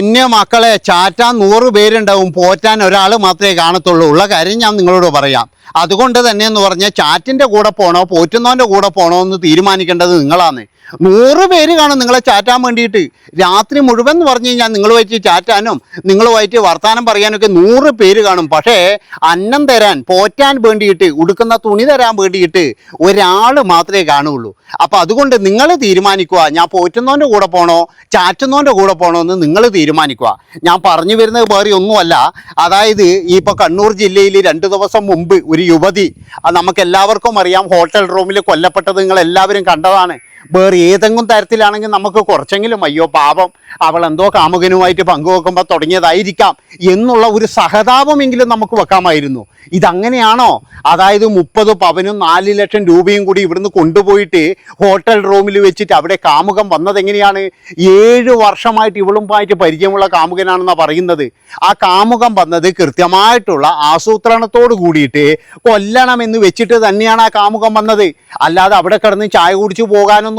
കുഞ്ഞ മക്കളെ ചാറ്റാൻ നൂറ് പേരുണ്ടാവും പോറ്റാൻ ഒരാൾ മാത്രമേ കാണത്തുള്ളൂ. ഉള്ള കാര്യം ഞാൻ നിങ്ങളോട് പറയാം. അതുകൊണ്ട് തന്നെ എന്ന് പറഞ്ഞാൽ ചാറ്റിന്റെ കൂടെ പോകണോ പോറ്റുന്നവന്റെ കൂടെ പോകണോ എന്ന് തീരുമാനിക്കേണ്ടത് നിങ്ങളാണ്. നൂറ് പേര് കാണും നിങ്ങളെ ചാറ്റാൻ വേണ്ടിയിട്ട്. രാത്രി മുഴുവൻ എന്ന് പറഞ്ഞു കഴിഞ്ഞാൽ നിങ്ങളുമായിട്ട് ചാറ്റാനും നിങ്ങളുമായിട്ട് വർത്തമാനം പറയാനൊക്കെ നൂറ് പേര് കാണും. പക്ഷേ അന്നം തരാൻ പോറ്റാൻ വേണ്ടിയിട്ട് ഉടുക്കുന്ന തുണി തരാൻ വേണ്ടിയിട്ട് ഒരാൾ മാത്രമേ കാണുള്ളൂ. അപ്പോൾ അതുകൊണ്ട് നിങ്ങൾ തീരുമാനിക്കുക ഞാൻ പോറ്റുന്നവന്റെ കൂടെ പോകണോ ചാറ്റുന്നവന്റെ കൂടെ പോകണോ എന്ന് നിങ്ങൾ തീരുമാനിക്കുക. ഞാൻ പറഞ്ഞു വരുന്നത് വേറെ ഒന്നുമല്ല. അതായത് ഇപ്പോൾ കണ്ണൂർ ജില്ലയിൽ രണ്ട് ദിവസം മുമ്പ് ഒരു യുവതി. അത് നമുക്ക് എല്ലാവർക്കും അറിയാം. ഹോട്ടൽ റൂമിൽ കൊല്ലപ്പെട്ടത് നിങ്ങൾ എല്ലാവരും കണ്ടതാണ്. വേറെ ഏതെങ്കിലും തരത്തിലാണെങ്കിൽ നമുക്ക് കുറച്ചെങ്കിലും അയ്യോ പാപം അവൾ എന്തോ കാമുകനുമായിട്ട് പങ്കുവെക്കുമ്പോൾ തുടങ്ങിയതായിരിക്കാം എന്നുള്ള ഒരു സഹതാപമെങ്കിലും നമുക്ക് വെക്കാമായിരുന്നു. ഇതങ്ങനെയാണോ? അതായത് മുപ്പത് പവനും നാല് ലക്ഷം രൂപയും കൂടി ഇവിടുന്ന് കൊണ്ടുപോയിട്ട് ഹോട്ടൽ റൂമിൽ വെച്ചിട്ട് അവിടെ കാമുകം വന്നതെങ്ങനെയാണ്? ഏഴ് വർഷമായിട്ട് ഇവളുമായിട്ട് പരിചയമുള്ള കാമുകനാണെന്നാണ് പറയുന്നത്. ആ കാമുകം വന്നത് കൃത്യമായിട്ടുള്ള ആസൂത്രണത്തോട് കൂടിയിട്ട് കൊല്ലണമെന്ന് വെച്ചിട്ട് തന്നെയാണ് ആ കാമുകം വന്നത്. അല്ലാതെ അവിടെ കിടന്ന് ചായ കുടിച്ചു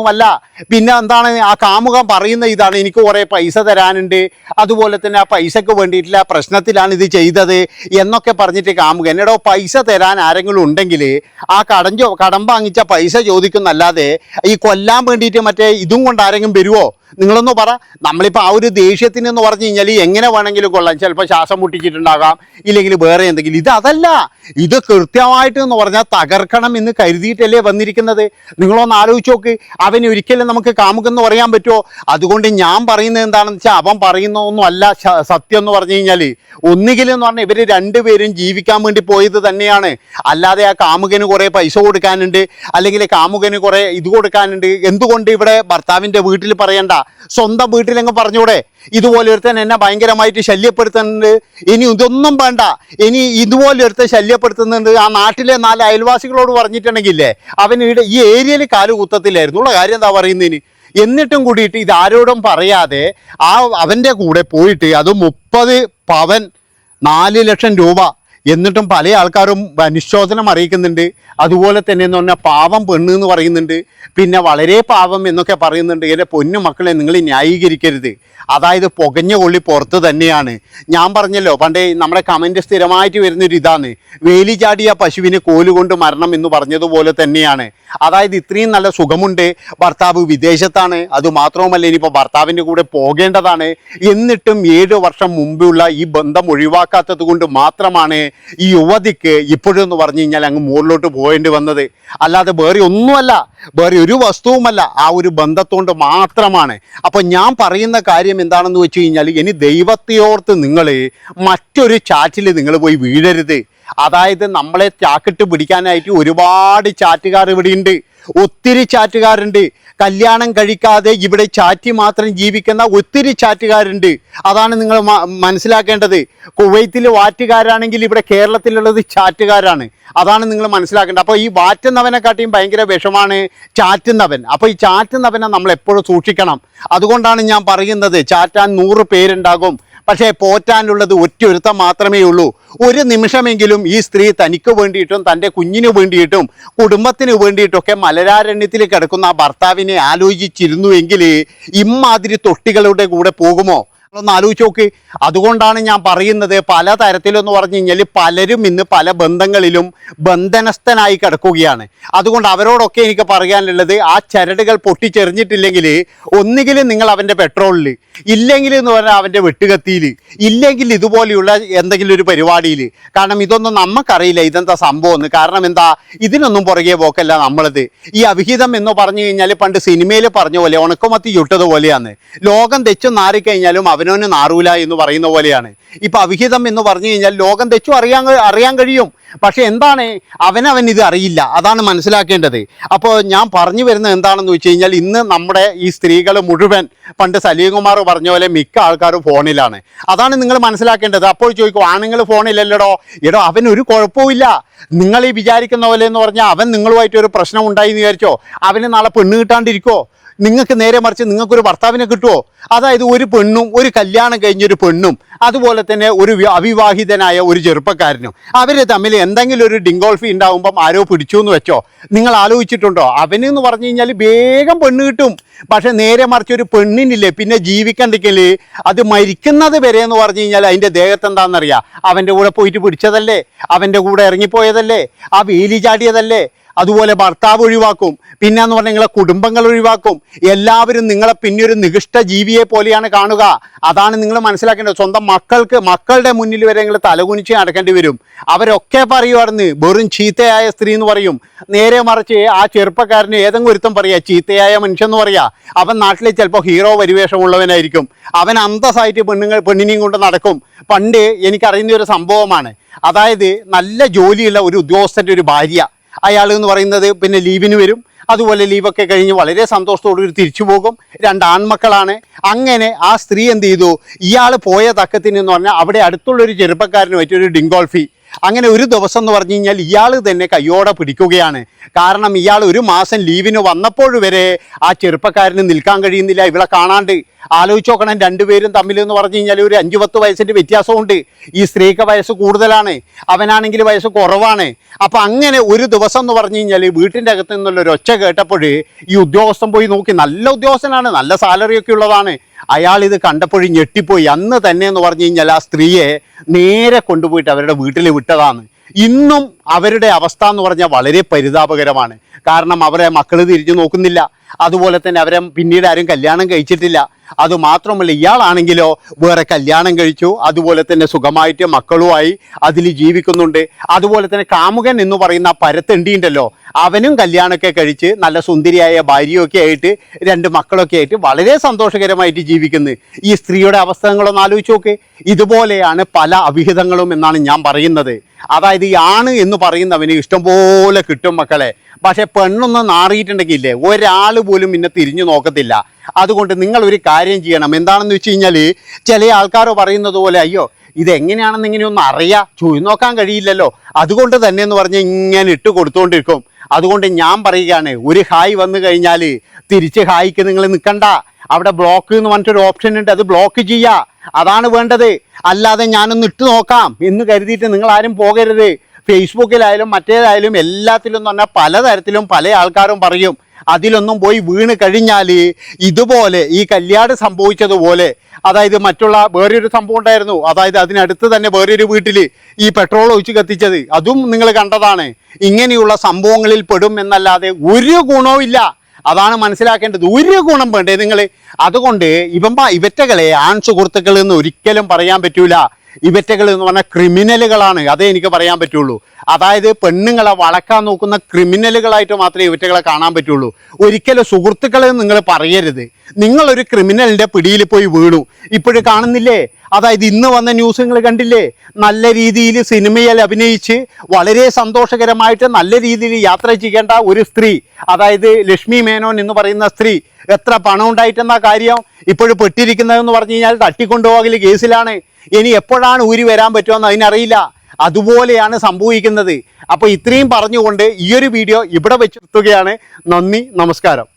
പോകാനൊന്നുമല്ല പിന്നെ എന്താണ് ആ കാമുകം പറയുന്ന ഇതാണ് എനിക്ക് കുറേ പൈസ തരാനുണ്ട് അതുപോലെ തന്നെ ആ പൈസക്ക് വേണ്ടിയിട്ടില്ല പ്രശ്നത്തിലാണ് ഇത് ചെയ്തത് എന്നൊക്കെ പറഞ്ഞിട്ട് കാമുകൻ എന്നിടോ പൈസ തരാൻ ആരെങ്കിലും ഉണ്ടെങ്കിൽ ആ കടം കടം വാങ്ങിച്ച പൈസ ചോദിക്കുന്നല്ലാതെ ഈ കൊല്ലാൻ വേണ്ടിയിട്ട് മറ്റേ ഇതും കൊണ്ട് ആരെങ്കിലും വരുമോ നിങ്ങളൊന്ന് പറ. നമ്മളിപ്പോൾ ആ ഒരു ദേഷ്യത്തിന് എന്ന് പറഞ്ഞു കഴിഞ്ഞാൽ എങ്ങനെ വേണമെങ്കിലും കൊള്ളാം. ചിലപ്പോൾ ശ്വാസം മുട്ടിച്ചിട്ടുണ്ടാകാം ഇല്ലെങ്കിൽ വേറെ എന്തെങ്കിലും. ഇത് അതല്ല. ഇത് കൃത്യമായിട്ട് എന്ന് പറഞ്ഞാൽ തകർക്കണം എന്ന് കരുതിയിട്ടല്ലേ വന്നിരിക്കുന്നത്. നിങ്ങളൊന്ന് ആലോചിച്ച് നോക്ക്. അവന് ഒരിക്കലും നമുക്ക് കാമുകെന്ന് പറയാൻ പറ്റുമോ? അതുകൊണ്ട് ഞാൻ പറയുന്നത് എന്താണെന്ന് വെച്ചാൽ അവൻ പറയുന്നതൊന്നും അല്ല സത്യം എന്ന് പറഞ്ഞു കഴിഞ്ഞാൽ ഒന്നുകിലെന്ന് പറഞ്ഞാൽ ഇവർ രണ്ടുപേരും ജീവിക്കാൻ വേണ്ടി പോയത് തന്നെയാണ്. അല്ലാതെ ആ കാമുകന് കുറേ പൈസ കൊടുക്കാനുണ്ട്. അല്ലെങ്കിൽ കാമുകന് കുറേ ഇത് കൊടുക്കാനുണ്ട്. എന്തുകൊണ്ട് ഇവിടെ ഭർത്താവിന്റെ വീട്ടിൽ പറയണ്ട? സ്വന്തം വീട്ടിലങ്ങ് പറഞ്ഞൂടെ? ഇതുപോലെ ഒരുത്തൻ എന്നെ ഭയങ്കരമായിട്ട് ശല്യപ്പെടുത്തുന്നുണ്ട്. ഇനി ഇതൊന്നും വേണ്ട. ഇനി ഇതുപോലെ ഒരുത്തൻ ശല്യപ്പെടുത്തുന്നുണ്ട്. ആ നാട്ടിലെ നാല് അയൽവാസികളോട് പറഞ്ഞിട്ടുണ്ടെങ്കിലേ അവൻ ഇവിടെ ഈ ഏരിയയിൽ കാൽ കുത്തത്തില്ലായിരുന്നു. ഉള്ള കാര്യം എന്താ പറയുന്നതിന് എന്നിട്ടും കൂടിയിട്ട് ഇതാരോടും പറയാതെ ആ അവന്റെ കൂടെ പോയിട്ട് അത് മുപ്പത് പവൻ നാല് ലക്ഷം രൂപ എന്നിട്ടും പല ആൾക്കാരും അനുശോചനം അറിയിക്കുന്നുണ്ട്. അതുപോലെ തന്നെ എന്ന് പറഞ്ഞാൽ പാവം പെണ്ണ് എന്ന് പറയുന്നുണ്ട്. പിന്നെ വളരെ പാവം എന്നൊക്കെ പറയുന്നുണ്ട്. എന്റെ പൊന്നു മക്കളെ നിങ്ങൾ ന്യായീകരിക്കരുത്. അതായത് പുകഞ്ഞ കൊള്ളി പുറത്ത് തന്നെയാണ്. ഞാൻ പറഞ്ഞല്ലോ പണ്ടേ നമ്മുടെ കമന്റ് സ്ഥിരമായിട്ട് വരുന്നൊരു ഇതാണ്. വേലി ചാടിയ പശുവിന് കോലുകൊണ്ട് മരണം എന്ന് പറഞ്ഞതുപോലെ തന്നെയാണ്. അതായത് ഇത്രയും നല്ല സുഖമുണ്ട്. ഭർത്താവ് വിദേശത്താണ്. അതുമാത്രവുമല്ല ഇനിയിപ്പോൾ ഭർത്താവിന്റെ കൂടെ പോകേണ്ടതാണ്. എന്നിട്ടും ഏഴ് വർഷം മുമ്പുള്ള ഈ ബന്ധം ഒഴിവാക്കാത്തത് കൊണ്ട് മാത്രമാണ് ഈ യുവതിക്ക് ഇപ്പോഴും എന്ന് പറഞ്ഞു കഴിഞ്ഞാൽ അങ്ങ് മുകളിലോട്ട് പോകേണ്ടി വന്നത്. അല്ലാതെ വേറെ ഒന്നുമല്ല. വേറെ ഒരു വസ്തുവുമല്ല. ആ ഒരു ബന്ധത്തോണ്ട് മാത്രമാണ്. അപ്പം ഞാൻ പറയുന്ന കാര്യം എന്താണെന്ന് വെച്ച് കഴിഞ്ഞാൽ ഇനി ദൈവത്തെയോർത്ത് നിങ്ങൾ മറ്റൊരു ചാറ്റിൽ നിങ്ങൾ പോയി വീഴരുത്. അതായത് നമ്മളെ ചാക്കിട്ട് പിടിക്കാനായിട്ട് ഒരുപാട് ചാറ്റുകാർ ഇവിടെയുണ്ട്. ഒത്തിരി ചാറ്റുകാരുണ്ട്. കല്യാണം കഴിക്കാതെ ഇവിടെ ചാറ്റി മാത്രം ജീവിക്കുന്ന ഒത്തിരി ചാറ്റുകാരുണ്ട്. അതാണ് നിങ്ങൾ മനസ്സിലാക്കേണ്ടത്. കുവൈത്തിൽ വാറ്റുകാരാണെങ്കിൽ ഇവിടെ കേരളത്തിലുള്ളത് ചാറ്റുകാരാണ്. അതാണ് നിങ്ങൾ മനസ്സിലാക്കേണ്ടത്. അപ്പോൾ ഈ വാറ്റുന്നവനെക്കാട്ടിയും ഭയങ്കര വിഷമാണ് ചാറ്റുന്നവൻ. അപ്പോൾ ഈ ചാറ്റുന്നവനെ നമ്മൾ എപ്പോഴും സൂക്ഷിക്കണം. അതുകൊണ്ടാണ് ഞാൻ പറയുന്നത് ചാറ്റാൻ നൂറ് പേരുണ്ടാകും. പക്ഷേ പോറ്റാനുള്ളത് ഒറ്റ ഒരുത്തം മാത്രമേ ഉള്ളൂ ഒരു നിമിഷമെങ്കിലും ഈ സ്ത്രീ തനിക്ക് വേണ്ടിയിട്ടും തന്റെ കുഞ്ഞിന് വേണ്ടിയിട്ടും കുടുംബത്തിന് വേണ്ടിയിട്ടൊക്കെ മലരാരണ്യത്തിൽ കിടക്കുന്ന ആ ഭർത്താവിനെ ആലോചിച്ചിരുന്നുവെങ്കിൽ ഇമ്മാതിരി തൊട്ടികളുടെ കൂടെ പോകുമോ? ഒന്ന് ആലോചിച്ച് നോക്ക്. അതുകൊണ്ടാണ് ഞാൻ പറയുന്നത് പല തരത്തിലെന്ന് പറഞ്ഞു കഴിഞ്ഞാൽ പലരും ഇന്ന് പല ബന്ധങ്ങളിലും ബന്ധനസ്ഥനായി കിടക്കുകയാണ്. അതുകൊണ്ട് അവരോടൊക്കെ എനിക്ക് പറയാനുള്ളത് ആ ചരടുകൾ പൊട്ടിച്ചെറിഞ്ഞിട്ടില്ലെങ്കിൽ ഒന്നുകിൽ നിങ്ങൾ അവന്റെ പെട്രോളിൽ ഇല്ലെങ്കിൽ എന്ന് പറഞ്ഞാൽ അവന്റെ വെട്ടുകത്തിയിൽ ഇല്ലെങ്കിൽ ഇതുപോലെയുള്ള എന്തെങ്കിലും ഒരു പരിപാടിയിൽ കാരണം ഇതൊന്നും നമുക്കറിയില്ല ഇതെന്താ സംഭവം എന്ന്. കാരണം എന്താ? ഇതിനൊന്നും പുറകെ പോക്കല്ല നമ്മളത്. ഈ അവിഹിതം എന്ന് പറഞ്ഞു കഴിഞ്ഞാൽ പണ്ട് സിനിമയിൽ പറഞ്ഞ പോലെ ഉണക്കമത്തി ചുട്ടതുപോലെയാണ് ലോകം തെച്ചു നാറിക്കഴിഞ്ഞാലും അവനവന് നാറൂല എന്ന് പറയുന്ന പോലെയാണ്. ഇപ്പൊ അവിഹിതം എന്ന് പറഞ്ഞു കഴിഞ്ഞാൽ ലോകം തെച്ചു അറിയാൻ അറിയാൻ കഴിയും. പക്ഷെ എന്താണ്? അവനവൻ ഇത് അറിയില്ല. അതാണ് മനസ്സിലാക്കേണ്ടത്. അപ്പോൾ ഞാൻ പറഞ്ഞു വരുന്നത് എന്താണെന്ന് വെച്ച് കഴിഞ്ഞാൽ ഇന്ന് നമ്മുടെ ഈ സ്ത്രീകൾ മുഴുവൻ പണ്ട് സലീംകുമാർ പറഞ്ഞ പോലെ മിക്ക ആൾക്കാരും ഫോണിലാണ്. അതാണ് നിങ്ങൾ മനസ്സിലാക്കേണ്ടത്. അപ്പോൾ ചോദിക്കും ആണുങ്ങൾ ഫോണിലല്ലടോ? എടോ അവൻ ഒരു കുഴപ്പമില്ല നിങ്ങൾ ഈ വിചാരിക്കുന്ന പോലെ എന്ന് പറഞ്ഞാൽ അവൻ നിങ്ങളുമായിട്ട് ഒരു പ്രശ്നം ഉണ്ടായി എന്ന് വിചാരിച്ചോ? അവന് നാളെ പെണ്ണ് കിട്ടാണ്ടിരിക്കോ നിങ്ങൾക്ക് നേരെ മറിച്ച് നിങ്ങൾക്കൊരു ഭർത്താവിനെ കിട്ടുമോ അതായത് ഒരു പെണ്ണും ഒരു കല്യാണം കഴിഞ്ഞൊരു പെണ്ണും അതുപോലെ തന്നെ ഒരു അവിവാഹിതനായ ഒരു ചെറുപ്പക്കാരനും. അവർ തമ്മിൽ എന്തെങ്കിലും ഒരു ഡിങ്കോൾഫി ഉണ്ടാകുമ്പം ആരോ പിടിച്ചു എന്ന് വെച്ചോ? നിങ്ങൾ ആലോചിച്ചിട്ടുണ്ടോ? അവന് എന്ന് പറഞ്ഞു കഴിഞ്ഞാൽ വേഗം പെണ്ണ് കിട്ടും. പക്ഷേ നേരെ മറിച്ച് ഒരു പെണ്ണിനില്ലേ പിന്നെ ജീവിക്കണ്ടെങ്കിൽ അത് മരിക്കുന്നത് വരെ എന്ന് പറഞ്ഞു കഴിഞ്ഞാൽ അതിന്റെ ദേഹത്ത് എന്താണെന്നറിയാം? അവന്റെ കൂടെ പോയിട്ട് പിടിച്ചതല്ലേ? അവന്റെ കൂടെ ഇറങ്ങിപ്പോയതല്ലേ? ആ വേലി ചാടിയതല്ലേ? അതുപോലെ ഭർത്താവ് ഒഴിവാക്കും. പിന്നെ എന്ന് പറഞ്ഞാൽ നിങ്ങളെ കുടുംബങ്ങൾ ഒഴിവാക്കും. എല്ലാവരും നിങ്ങളെ പിന്നെ ഒരു നികിഷ്ട ജീവിയെ പോലെയാണ് കാണുക. അതാണ് നിങ്ങൾ മനസ്സിലാക്കേണ്ടത്. സ്വന്തം മക്കൾക്ക് മക്കളുടെ മുന്നിൽ വരെ നിങ്ങൾ തലകുനിച്ച് നടക്കേണ്ടി വരും. അവരൊക്കെ പറയുമായിരുന്നു വെറും ചീത്തയായ സ്ത്രീ എന്ന് പറയും. നേരെ മറിച്ച് ആ ചെറുപ്പക്കാരന് ഏതെങ്കിലും ഒരുത്തം പറയാ ചീത്തയായ മനുഷ്യൻ എന്ന് പറയാ. അവൻ നാട്ടിൽ ചിലപ്പോൾ ഹീറോ പരിവേഷമുള്ളവനായിരിക്കും. അവൻ അന്തസ്സായിട്ട് പെണ്ണുങ്ങൾ പെണ്ണിനെയും കൊണ്ട് നടക്കും. പണ്ട് എനിക്കറിയുന്ന ഒരു സംഭവമാണ്. അതായത് നല്ല ജോലിയുള്ള ഒരു ഉദ്യോഗസ്ഥന്റെ ഒരു ഭാര്യ. അയാൾ എന്ന് പറയുന്നത് പിന്നെ ലീവിന് വരും. അതുപോലെ ലീവൊക്കെ കഴിഞ്ഞ് വളരെ സന്തോഷത്തോടുകൂടി തിരിച്ചു പോകും. രണ്ട് ആൺമക്കളാണ്. അങ്ങനെ ആ സ്ത്രീ എന്ത് ചെയ്തു? ഇയാൾ പോയ തക്കത്തിന് എന്ന് പറഞ്ഞാൽ അവിടെ അടുത്തുള്ളൊരു ചെറുപ്പക്കാരനുമായിട്ട് ഒരു ഡിങ്കോൾഫി അങ്ങനെ ഒരു ദിവസം എന്ന് പറഞ്ഞു കഴിഞ്ഞാൽ ഇയാൾ തന്നെ കയ്യോടെ പിടിക്കുകയാണ്. കാരണം ഇയാൾ ഒരു മാസം ലീവിന് വന്നപ്പോൾ വരെ ആ ചെറുപ്പക്കാരന് നിൽക്കാൻ കഴിയുന്നില്ല. ഇവളെ കാണാണ്ട് ആലോചിച്ച് നോക്കണം. രണ്ടുപേരും തമ്മിൽ എന്ന് പറഞ്ഞു കഴിഞ്ഞാൽ ഒരു അഞ്ചു പത്ത് വയസ്സിന്റെ വ്യത്യാസമുണ്ട്. ഈ സ്ത്രീക്ക് വയസ്സ് കൂടുതലാണ്. അവനാണെങ്കിൽ വയസ്സ് കുറവാണ്. അപ്പം അങ്ങനെ ഒരു ദിവസം എന്ന് പറഞ്ഞു കഴിഞ്ഞാൽ വീട്ടിന്റെ അകത്ത് നിന്നുള്ള ഒരു ഒച്ച കേട്ടപ്പോൾ ഈ ഉദ്യോഗസ്ഥൻ പോയി നോക്കി. നല്ല ഉദ്യോഗസ്ഥനാണ്. നല്ല സാലറി ഒക്കെ ഉള്ളതാണ്. അയാൾ ഇത് കണ്ടപ്പോഴും ഞെട്ടിപ്പോയി. അന്ന് തന്നെ എന്ന് പറഞ്ഞു കഴിഞ്ഞാൽ ആ സ്ത്രീയെ നേരെ കൊണ്ടുപോയിട്ട് അവരുടെ വീട്ടിൽ വിട്ടതാണ്. ഇന്നും അവരുടെ അവസ്ഥ എന്ന് പറഞ്ഞാൽ വളരെ പരിതാപകരമാണ്. കാരണം അവരെ മക്കൾ തിരിഞ്ഞു നോക്കുന്നില്ല. അതുപോലെ തന്നെ അവരെ പിന്നീട് ആരും കല്യാണം കഴിച്ചിട്ടില്ല. അതുമാത്രമല്ല ഇയാളാണെങ്കിലോ വേറെ കല്യാണം കഴിച്ചു അതുപോലെ തന്നെ സുഖമായിട്ട് മക്കളുമായി അതിൽ ജീവിക്കുന്നുണ്ട്. അതുപോലെ തന്നെ കാമുകൻ എന്ന് പറയുന്ന പരത്തണ്ടി ഉണ്ടല്ലോ അവനും കല്യാണമൊക്കെ കഴിച്ച് നല്ല സുന്ദരിയായ ഭാര്യയൊക്കെ ആയിട്ട് രണ്ട് മക്കളൊക്കെ ആയിട്ട് വളരെ സന്തോഷകരമായിട്ട് ജീവിക്കുന്നു. ഈ സ്ത്രീയുടെ അവസ്ഥകളൊന്ന് ആലോചിച്ച് നോക്ക്. ഇതുപോലെയാണ് പല അവിഹിതങ്ങളും എന്നാണ് ഞാൻ പറയുന്നത്. അതായത് ഈ ആണ് എന്ന് പറയുന്നവന് ഇഷ്ടംപോലെ കിട്ടും മക്കളെ. പക്ഷെ പെണ്ണൊന്ന് ഇല്ലേ ഒരാൾ പോലും പിന്നെ തിരിഞ്ഞു നോക്കത്തില്ല. അതുകൊണ്ട് നിങ്ങൾ ഒരു കാര്യം ചെയ്യണം. എന്താണെന്ന് വെച്ച് കഴിഞ്ഞാൽ ചില ആൾക്കാർ പറയുന്നത് പോലെ അയ്യോ ഇതെങ്ങനെയാണെന്ന് ഇങ്ങനെയൊന്നും അറിയാം. ചോദിച്ചു നോക്കാൻ കഴിയില്ലല്ലോ. അതുകൊണ്ട് തന്നെ എന്ന് പറഞ്ഞ് ഇങ്ങനെ ഇട്ട് കൊടുത്തുകൊണ്ടിരിക്കും അതുകൊണ്ട് ഞാൻ പറയുകയാണ് ഒരു ഹായ് വന്നു കഴിഞ്ഞാൽ തിരിച്ച് ഹായ്ക്ക് നിങ്ങൾ നിൽക്കണ്ട അവിടെ ബ്ലോക്ക് എന്ന് പറഞ്ഞിട്ടൊരു ഓപ്ഷൻ ഉണ്ട്. അത് ബ്ലോക്ക് ചെയ്യുക അതാണ് വേണ്ടത്. അല്ലാതെ ഞാനൊന്ന് ഇട്ട് നോക്കാം എന്ന് കരുതിയിട്ട് നിങ്ങൾ ആരും പോകരുത് ഫേസ്ബുക്കിലായാലും മറ്റേതായാലും എല്ലാത്തിലും എന്ന് പറഞ്ഞാൽ പലതരത്തിലും പല ആൾക്കാരും പറയും. അതിലൊന്നും പോയി വീണ് കഴിഞ്ഞാൽ ഇതുപോലെ ഈ കല്യാട് സംഭവിച്ചതുപോലെ അതായത് മറ്റുള്ള വേറൊരു സംഭവം ഉണ്ടായിരുന്നു. അതായത് അതിനടുത്ത് തന്നെ വേറൊരു വീട്ടിൽ ഈ പെട്രോൾ ഒഴിച്ച് കത്തിച്ചത്. അതും നിങ്ങൾ കണ്ടതാണ്. ഇങ്ങനെയുള്ള സംഭവങ്ങളിൽ പെടും എന്നല്ലാതെ ഒരു ഗുണവും അതാണ് മനസ്സിലാക്കേണ്ടത്. ഒരു ഗുണം വേണ്ടേ നിങ്ങൾ അതുകൊണ്ട് ഇവമ്പ ഇവറ്റകളെ ആൺ സുഹൃത്തുക്കൾ എന്ന് ഒരിക്കലും പറയാൻ പറ്റൂല. ഇവറ്റകൾ എന്ന് പറഞ്ഞാൽ ക്രിമിനലുകളാണ്. അതേ എനിക്ക് പറയാൻ പറ്റുള്ളൂ. അതായത് പെണ്ണുങ്ങളെ വളക്കാൻ നോക്കുന്ന ക്രിമിനലുകളായിട്ട് മാത്രമേ ഇവറ്റകളെ കാണാൻ പറ്റുള്ളൂ. ഒരിക്കലും സുഹൃത്തുക്കളെ നിങ്ങൾ പറയരുത്. നിങ്ങളൊരു ക്രിമിനലിന്റെ പിടിയിൽ പോയി വീണു. ഇപ്പോഴും കാണുന്നില്ലേ? അതായത് ഇന്ന് വന്ന ന്യൂസ് നിങ്ങൾ കണ്ടില്ലേ? നല്ല രീതിയിൽ സിനിമയിൽ അഭിനയിച്ച് വളരെ സന്തോഷകരമായിട്ട് നല്ല രീതിയിൽ യാത്ര ചെയ്യേണ്ട ഒരു സ്ത്രീ അതായത് ലക്ഷ്മി മേനോൻ എന്ന് പറയുന്ന സ്ത്രീ എത്ര പണം ഉണ്ടായിട്ടെന്ന കാര്യം? ഇപ്പോഴും പെട്ടിരിക്കുന്നതെന്ന് പറഞ്ഞു കഴിഞ്ഞാൽ തട്ടിക്കൊണ്ടുപോകൽ കേസിലാണ്. ഇനി എപ്പോഴാണ് ഊരി വരാൻ പറ്റുമെന്ന് അതിനറിയില്ല. അതുപോലെയാണ് സംഭവിക്കുന്നത്. അപ്പോൾ ഇത്രയും പറഞ്ഞുകൊണ്ട് ഈ ഒരു വീഡിയോ ഇവിടെ വെച്ചിരുത്തുകയാണ് നന്ദി നമസ്കാരം.